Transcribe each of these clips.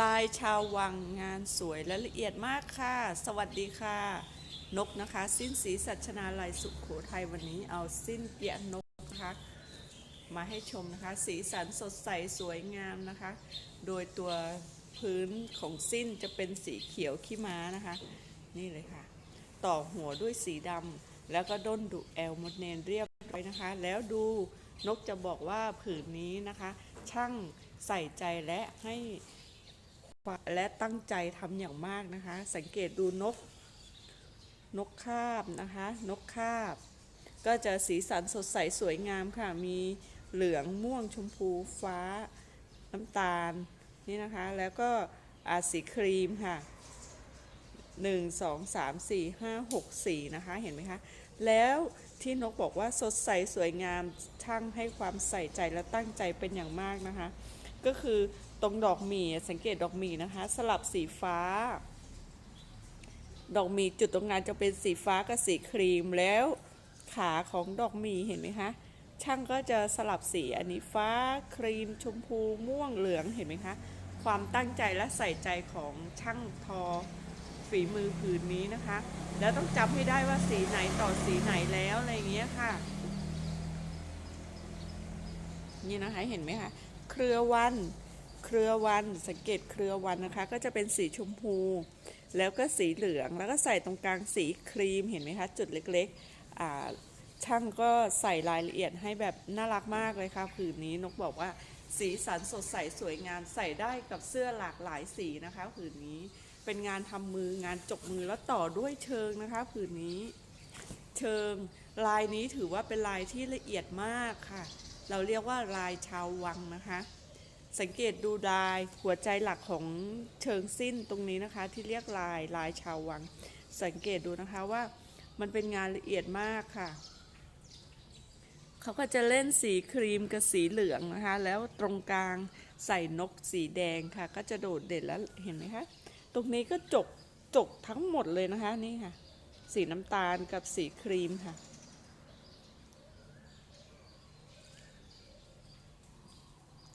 ลายชาววังงานสวยและละเอียดมากค่ะ สวัสดีค่ะ นกนะคะ สิ้นสีสัชนาลัยสุขโขทัยวันนี้เอาสิ้นเปียนกนะคะมาให้ชมนะคะ สีสันสดใสสวยงามนะคะ โดยตัวพื้นของสิ้นจะเป็นสีเขียวขี้ม้านะคะ นี่เลยค่ะ ต่อหัวด้วยสีดำแล้วก็ด้นดุแอลมดเนนเรียบร้อยนะคะ แล้วดูนกจะบอกว่าผืนนี้นะคะ ช่างใส่ใจและให้ และตั้งใจทำอย่างมากนะคะ สังเกตดูนก นกคาบนะคะ นกคาบ ก็จะสีสันสดใสสวยงามค่ะ มีเหลืองม่วงชมพูฟ้าน้ำตาลนี่นะคะ แล้วก็อาสีครีมค่ะหนึ่งสองสามสี่ห้าหกสีนะคะ เห็นไหมคะ แล้วที่นกบอกว่าสดใสสวยงามช่างให้ความใส่ใจและตั้งใจเป็นอย่างมากนะคะ ก็คือตรงดอกหมี่สังเกตดอกหมี่นะคะ สลับสีฟ้า ดอกหมี่จุดตรงงานจะเป็นสีฟ้ากับสีครีมแล้วขาของดอกหมี่เห็นไหมคะช่างก็จะสลับสีอันนี้ฟ้าครีม ชมพูม่วงเหลืองเห็นไหมคะความตั้งใจและใส่ใจของช่างทอฝีมือผืนนี้นะคะ แล้วต้องจำให้ได้ว่าสีไหนต่อสีไหนแล้วอะไรอย่างเงี้ยค่ะ นี่นะคะเห็นไหมคะ เครือวัน เครือวัน สังเกตเครือวันนะคะ ก็จะเป็นสีชมพู แล้วก็สีเหลือง แล้วก็ใส่ตรงกลางสีครีม เห็นไหมคะ จุดเล็กๆ ช่างก็ใส่รายละเอียดให้แบบน่ารักมากเลยค่ะผืนนี้นกบอกว่าสีสันสดใสสวยงามใส่ได้กับเสื้อหลากหลายสีนะคะผืนนี้เป็นงานทำมืองานจกมือแล้วต่อด้วยเชิงนะคะ ผืนนี้ เชิงลายนี้ถือว่าเป็นลายที่ละเอียดมากค่ะ เราเรียกว่าลายชาววังนะคะ สังเกตดูลายหัวใจหลักของเชิงสิ้นตรงนี้นะคะ ที่เรียกลายลายชาววัง สังเกตดูนะคะว่ามันเป็นงานละเอียดมากค่ะเขาก็จะเล่นสีครีมกับสีเหลืองนะคะ แล้วตรงกลางใส่นกสีแดงค่ะ ก็จะโดดเด่นแล้วเห็นไหมคะ ตรงนี้ก็จกจกทั้งหมดเลยนะคะนี่ค่ะ สีน้ำตาลกับสีครีมค่ะ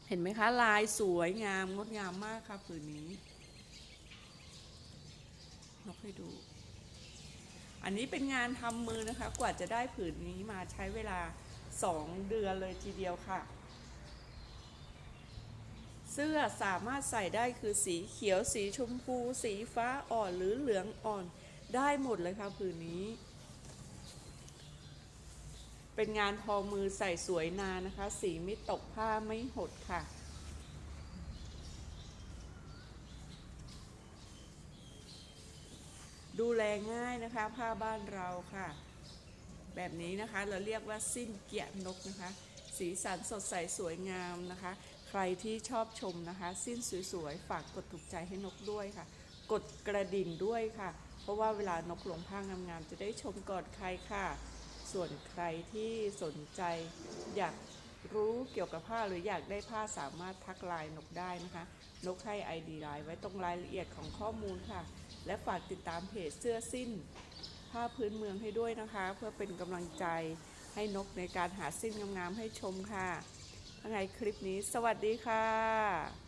เห็นไหมคะ ลายสวยงามงดงามมากค่ะผืนนี้นกให้ดู อันนี้เป็นงานทำมือนะคะ กว่าจะได้ผืนนี้มาใช้เวลาสองเดือนเลยทีเดียวค่ะ เสื้อสามารถใส่ได้คือสีเขียวสีชมพู สีฟ้าอ่อนหรือเหลืองอ่อนได้หมดเลยค่ะผืนนี้ เป็นงานทอมือใส่สวยนานนะคะ สีไม่ตกผ้าไม่หดค่ะ ดูแลง่ายนะคะ ผ้าบ้านเราค่ะ แบบนี้นะคะเราเรียกว่าสิ้นเกียรนกนะคะ สีสันสดใสสวยงามนะคะ ใครที่ชอบชมนะคะ สิ้นสวยๆ ฝากกดถูกใจให้นกด้วยค่ะ กดกระดิ่งด้วยค่ะ เพราะว่าเวลานกหลงผ้างามๆจะได้ชมก่อนใครค่ะ ส่วนใครที่สนใจอยากรู้เกี่ยวกับผ้าหรืออยากได้ผ้าสามารถทักไลน์นกได้นะคะ นกให้ ID ไลน์ไว้ตรงรายละเอียดของข้อมูลค่ะ และฝากติดตามเพจเสื้อสิ้น ผ้าพื้นเมืองให้ด้วยนะคะ เพื่อเป็นกำลังใจให้นกในการหาสิ้นงามๆให้ชมค่ะทั้งไงคลิปนี้ สวัสดีค่ะ